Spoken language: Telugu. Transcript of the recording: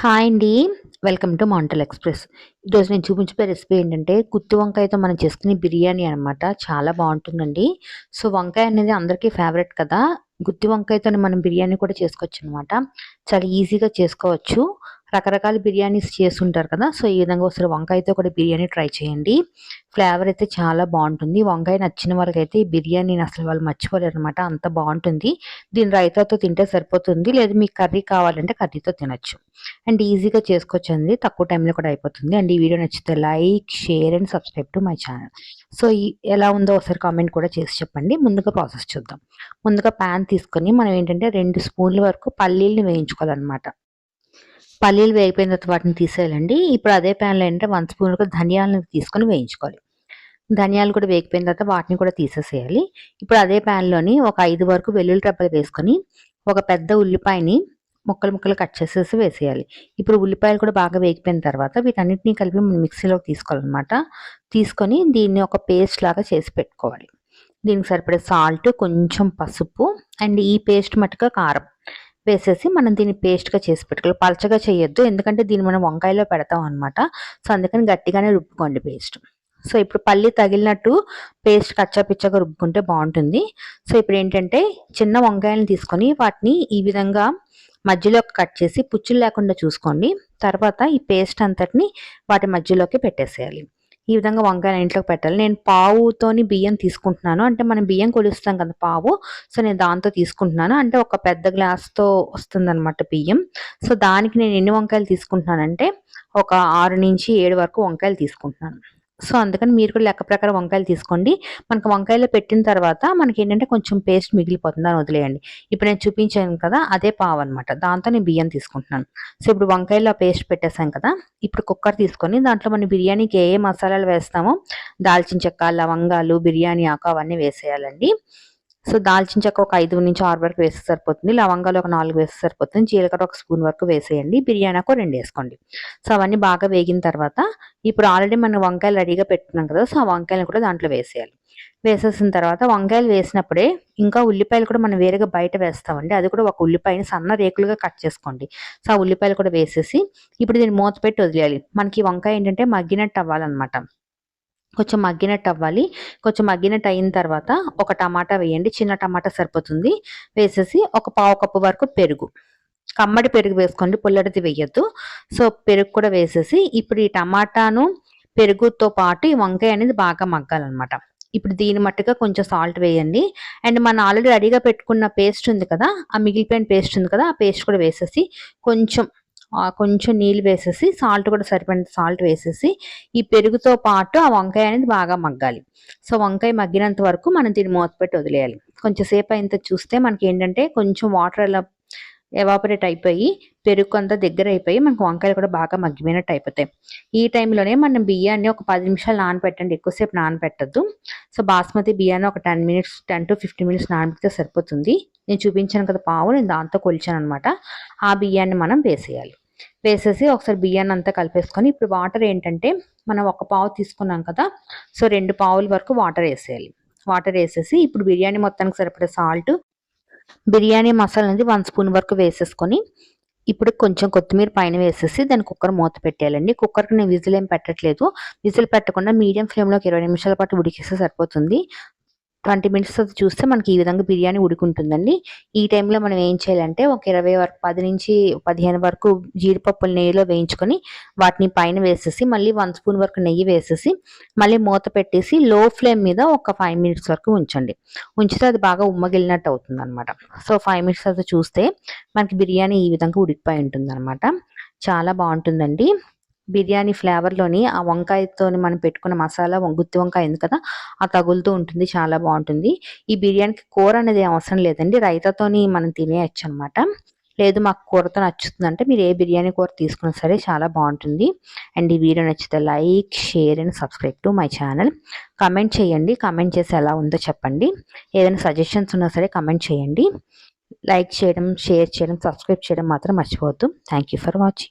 హాయ్ అండి. వెల్కమ్ టు మాంటల్ ఎక్స్ప్రెస్. ఈరోజు నేను చూపించే రెసిపీ ఏంటంటే గుత్తి వంకాయతో మనం చేసుకునే బిర్యానీ అనమాట చాలా బాగుంటుందండి. సో వంకాయ అనేది అందరికీ ఫేవరెట్ కదా. గుత్తి వంకాయతో మనం బిర్యానీ కూడా చేసుకోవచ్చు అనమాట చాలా ఈజీగా చేసుకోవచ్చు. రకరకాల బిర్యానీస్ చేస్తుంటారు కదా సో ఈ విధంగా ఒకసారి వంకాయతో కూడా బిర్యానీ ట్రై చేయండి. ఫ్లేవర్ అయితే చాలా బాగుంటుంది. వంకాయ నచ్చిన వాళ్ళకైతే ఈ బిర్యానీని అసలు వాళ్ళు మర్చిపోలేరు అనమాట అంత బాగుంటుంది. దీని రైతాతో తింటే సరిపోతుంది. లేదా మీకు కర్రీ కావాలంటే కర్రీతో తినచ్చు. అండ్ ఈజీగా చేసుకోవచ్చు అండి తక్కువ టైంలో కూడా అయిపోతుంది. అండ్ ఈ వీడియో నచ్చితే like share and subscribe to my channel. So ఎలా ఉందో ఒకసారి కామెంట్ కూడా చేసి చెప్పండి. ముందుగా ప్రాసెస్ చూద్దాం. ముందుగా ప్యాన్ తీసుకొని మనం ఏంటంటే రెండు స్పూన్ల వరకు పల్లీలను వేయించుకోవాలన్నమాట. పల్లీలు వేగిపోయిన తర్వాత వాటిని తీసేయాలండి. ఇప్పుడు అదే ప్యాన్లో ఏంటంటే వన్ స్పూన్ వరకు ధనియాలను తీసుకొని వేయించుకోవాలి. ధనియాలు కూడా వేగిపోయిన తర్వాత వాటిని కూడా తీసేసేయాలి. ఇప్పుడు అదే ప్యాన్లోని ఒక ఐదు వరకు వెల్లుల్లి రెబ్బలు వేసుకొని ఒక పెద్ద ఉల్లిపాయని ముక్కలు ముక్కలు కట్ చేసేసి వేసేయాలి. ఇప్పుడు ఉల్లిపాయలు కూడా బాగా వేగిపోయిన తర్వాత వీటన్నిటిని కలిపి మనం మిక్సీలోకి తీసుకోవాలన్నమాట. తీసుకొని దీన్ని ఒక పేస్ట్ లాగా చేసి పెట్టుకోవాలి. దీనికి సరిపడే సాల్ట్ కొంచెం పసుపు అండ్ ఈ పేస్ట్ మటుక కారం. వేసేసి మనం దీన్ని పేస్ట్గా చేసి పెట్టుకోవాలి. పలచగా చేయొద్దు. ఎందుకంటే దీన్ని మనం వంకాయలో పెడతాం అనమాట సో అందుకని గట్టిగానే రుబ్బుకోండి పేస్ట్ సో ఇప్పుడు పల్లి తగిలినట్టు పేస్ట్ కచ్చాపిచ్చగా రుబ్బుకుంటే బాగుంటుంది. సో ఇప్పుడు ఏంటంటే చిన్న వంకాయలను తీసుకొని వాటిని ఈ విధంగా మధ్యలో కట్ చేసి పుచ్చులు లేకుండా చూసుకోండి. తర్వాత ఈ పేస్ట్ అంతటిని వాటి మధ్యలోకి పెట్టేసేయాలి. ఈ విధంగా వంకాయలు ఇంట్లోకి పెట్టాలి. నేను పావుతోని బియ్యం తీసుకుంటున్నాను. అంటే మనం బియ్యం కొలుస్తాం కదా పావు. సో నేను దాంతో తీసుకుంటున్నాను. అంటే ఒక పెద్ద గ్లాస్తో వస్తుందన్నమాట బియ్యం. సో దానికి నేను ఎన్ని వంకాయలు తీసుకుంటున్నానంటే ఒక ఆరు నుంచి ఏడు వరకు వంకాయలు తీసుకుంటున్నాను. సో అందుకని మీరు కూడా లెక్క ప్రకారం వంకాయలు తీసుకోండి. మనకు వంకాయలు పెట్టిన తర్వాత మనకి ఏంటంటే కొంచెం పేస్ట్ మిగిలిపోతుంది అని వదిలేయండి. ఇప్పుడు నేను చూపించాను కదా అదే పావు అనమాట దాంతో నేను బియ్యం తీసుకుంటున్నాను. సో ఇప్పుడు వంకాయలో ఆ పేస్ట్ పెట్టేశాం కదా ఇప్పుడు కుక్కర్ తీసుకొని దాంట్లో మనం బిర్యానీకి ఏ మసాలాలు వేస్తామో దాల్చిన చెక్క లవంగాలు బిర్యానీ ఆకు అవన్నీ వేసేయాలండి. సో దాల్చిన చెక్క ఒక ఐదు నుంచి ఆరు వరకు వేస్తే సరిపోతుంది. లవంగాలు ఒక నాలుగు వేస్తే సరిపోతుంది. జీలకర్ర ఒక స్పూన్ వరకు వేసేయండి. బిర్యానీ ఒక రెండు వేసుకోండి. సో అవన్నీ బాగా వేగిన తర్వాత ఇప్పుడు ఆల్రెడీ మనం వంకాయలు రెడీగా పెట్టుకున్నాం కదా సో ఆ వంకాయలు కూడా దాంట్లో వేసేయాలి. వేసేసిన తర్వాత వంకాయలు వేసినప్పుడే ఇంకా ఉల్లిపాయలు కూడా మనం వేరేగా బయట వేస్తామండి. అది కూడా ఒక ఉల్లిపాయని సన్న రేకులుగా కట్ చేసుకోండి. సో ఆ ఉల్లిపాయలు కూడా వేసేసి ఇప్పుడు దీన్ని మూత పెట్టి వదిలేయాలి. మనకి వంకాయ ఏంటంటే మగ్గినట్టు అవ్వాలన్నమాట. కొంచెం మగ్గినట్టు అవ్వాలి కొంచెం మగ్గినట్టు అయిన తర్వాత ఒక టమాటా వేయండి. చిన్న టమాటా సరిపోతుంది. వేసేసి ఒక పావు కప్పు వరకు పెరుగు. కమ్మడి పెరుగు వేసుకోండి. పుల్లడిది వేయద్దు. సో పెరుగు కూడా వేసేసి ఇప్పుడు ఈ టమాటాను పెరుగుతో పాటు ఈ వంకాయ అనేది బాగా మగ్గాలన్నమాట. ఇప్పుడు దీని మట్టుగా కొంచెం సాల్ట్ వేయండి. అండ్ మనం ఆల్రెడీ రెడీగా పెట్టుకున్న పేస్ట్ ఉంది కదా ఆ మిగిలిపోయిన పేస్ట్ ఉంది కదా ఆ పేస్ట్ కూడా వేసేసి కొంచెం కొంచెం నీళ్ళు వేసేసి సాల్ట్ కూడా సరిపడిన సాల్ట్ వేసేసి ఈ పెరుగుతో పాటు ఆ వంకాయ అనేది బాగా మగ్గాలి. సో వంకాయ మగ్గినంత వరకు మనం దీన్ని మూతపెట్టి వదిలేయాలి. కొంచెం సేపు అయినంత చూస్తే మనకి ఏంటంటే కొంచెం వాటర్ అలా ఎవాపరేట్ అయిపోయి పెరుగు అంతా దగ్గర అయిపోయి మనకు వంకాయలు కూడా బాగా మగ్గిపోయినట్టు అయిపోతాయి. ఈ టైంలోనే మనం బియ్యాన్ని ఒక పది నిమిషాలు నానబెట్టండి ఎక్కువసేపు నానబెట్టద్దు సో బాస్మతి బియ్యాన్ని ఒక ten minutes ten to fifteen minutes నానబెడితే సరిపోతుంది. నేను చూపించాను కదా పావు నేను దాంతో కొలిచాను అనమాట ఆ బియ్యాన్ని మనం వేసేయాలి. వేసేసి ఒకసారి బియ్యాన్ని అంతా కలిపేసుకొని ఇప్పుడు వాటర్ ఏంటంటే మనం ఒక పావు తీసుకున్నాం కదా సో రెండు పావుల వరకు వాటర్ వేసేయాలి. వాటర్ వేసేసి ఇప్పుడు బిర్యానీ మొత్తానికి సరిపడే సాల్ట్ బిర్యానీ మసాలా అనేది వన్ స్పూన్ వరకు వేసేసుకొని ఇప్పుడు కొంచెం కొత్తిమీర పైన వేసేసి దాన్ని కుక్కర్ మూత పెట్టేయాలండి. కుక్కర్కి నేను విజిల్ ఏం పెట్టట్లేదు. విజిల్ పెట్టకుండా మీడియం ఫ్లేమ్లోకి ఇరవై నిమిషాల పాటు ఉడికేస్తే సరిపోతుంది. ట్వంటీ మినిట్స్ చూస్తే మనకి ఈ విధంగా బిర్యానీ ఉడుకుంటుందండి. ఈ టైంలో మనం ఏం చేయాలంటే ఒక ఇరవై వరకు పది నుంచి పదిహేను వరకు జీడిపప్పులు నెయ్యిలో వేయించుకొని వాటిని పైన వేసేసి మళ్ళీ వన్ స్పూన్ వరకు నెయ్యి వేసేసి మళ్ళీ మూత పెట్టేసి లో ఫ్లేమ్ మీద ఒక ఫైవ్ మినిట్స్ వరకు ఉంచండి. ఉంచితే అది బాగా ఉమ్మగిలినట్టు అవుతుంది అనమాట సో ఫైవ్ మినిట్స్ అది చూస్తే మనకి బిర్యానీ ఈ విధంగా ఉడికిపోయి ఉంటుంది అనమాట చాలా బాగుంటుందండి. బిర్యానీ ఫ్లేవర్లోని ఆ వంకాయతో మనం పెట్టుకున్న మసాలా గుత్తి వంకాయ ఉంది కదా ఆ తగులుతూ ఉంటుంది చాలా బాగుంటుంది. ఈ బిర్యానీకి కూర అనేది అవసరం లేదండి రైతాతోని మనం తినేయచ్చు అనమాట లేదు మాకు కూరతో నచ్చుతుందంటే మీరు ఏ బిర్యానీ కూర తీసుకున్నా సరే చాలా బాగుంటుంది. అండ్ ఈ వీడియో నచ్చితే like share and subscribe to my channel. Comment చేయండి కమెంట్ చేసి ఎలా ఉందో చెప్పండి. ఏదైనా సజెషన్స్ ఉన్నా సరే కమెంట్ చేయండి. లైక్ చేయడం షేర్ చేయడం సబ్స్క్రైబ్ చేయడం మాత్రం మర్చిపోవద్దు. Thank for watching.